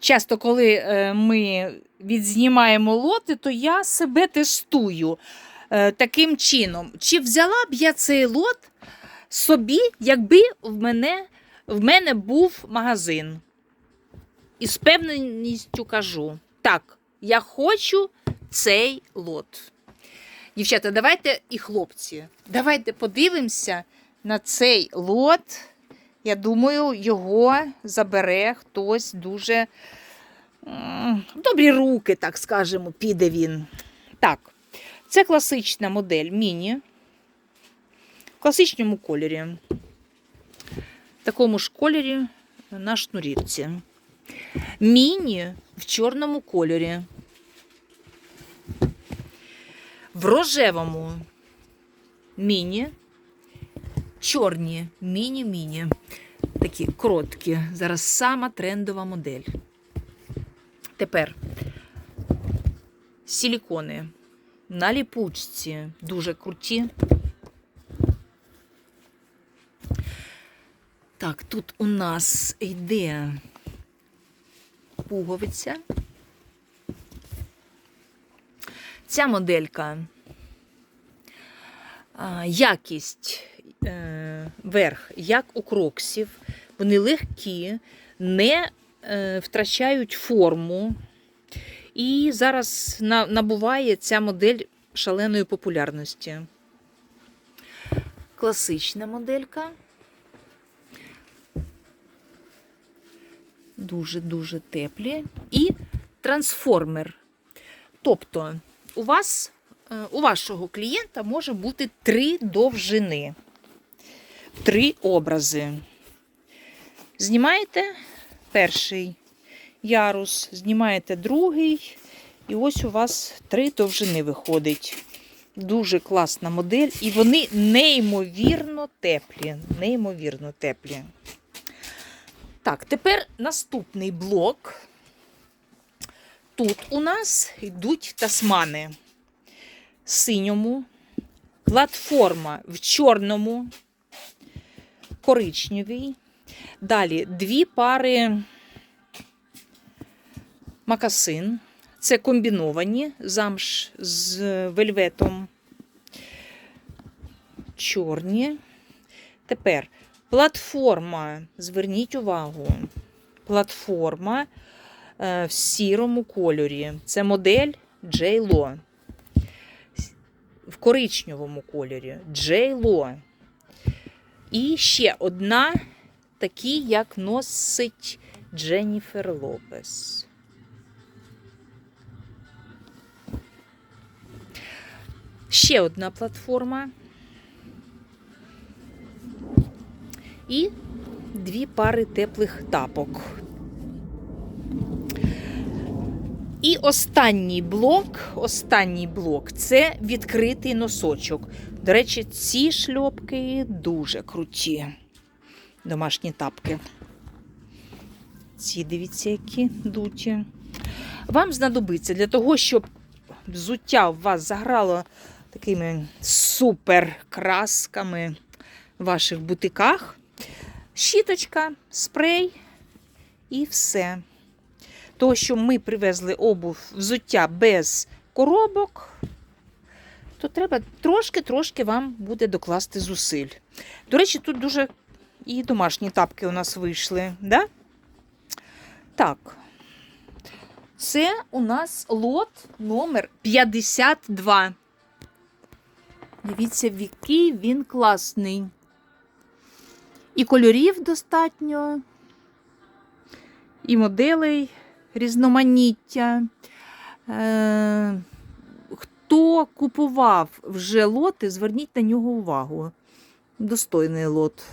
часто, коли е, ми відзнімаємо лоти, то я себе тестую е, таким чином. Чи взяла б я цей лот собі, якби в мене, в мене був магазин? І з певністю кажу: так, я хочу цей лот. Дівчата, давайте і хлопці, давайте подивимося на цей лот. Я думаю, його забере хтось дуже в добрі руки, так скажемо, піде він. Так, це класична модель міні. В класичному кольорі. В такому ж кольорі на шнурівці. Міні в чорному кольорі. В рожевому міні. Чорні міні-міні. Такі короткі. Зараз сама трендова модель. Тепер силікони на ліпучці. Дуже круті. Так, тут у нас йде пуговиця. Ця моделька якість верх, як у кроксів. Вони легкі, не е, втрачають форму. І зараз набуває ця модель шаленої популярності. Класична моделька. Дуже-дуже теплі. І трансформер. Тобто, у вас, е, у вашого клієнта може бути три довжини, три образи. Знімаєте перший ярус, знімаєте другий, і ось у вас три довжини виходить. Дуже класна модель, і вони неймовірно теплі. Неймовірно теплі. Так, тепер наступний блок. Тут у нас йдуть тасмани синьому, платформа в чорному, коричневій. Далі дві пари макасин. Це комбіновані замш з вельветом. Чорні. Тепер платформа. Зверніть увагу. Платформа е, в сірому кольорі. Це модель J-Lo. В коричневому кольорі J-Lo. І ще одна, такі, як носить Дженніфер Лопес. Ще одна платформа. І дві пари теплих тапок. І останній блок, останній блок це відкритий носочок. До речі, ці шльопки дуже круті. Домашні тапки. Ці, дивіться, які дуті. Вам знадобиться для того, щоб взуття у вас заграло такими супер красками в ваших бутиках. Щіточка, спрей і все. То, що ми привезли обув взуття без коробок, то треба трошки-трошки вам буде докласти зусиль. До речі, тут дуже і домашні тапки у нас вийшли. Да? Так. Це у нас лот номер 52. Дивіться, який він класний. І кольорів достатньо, і моделей різноманіття. Е, Хто купував вже лоти, зверніть на нього увагу. Достойний лот.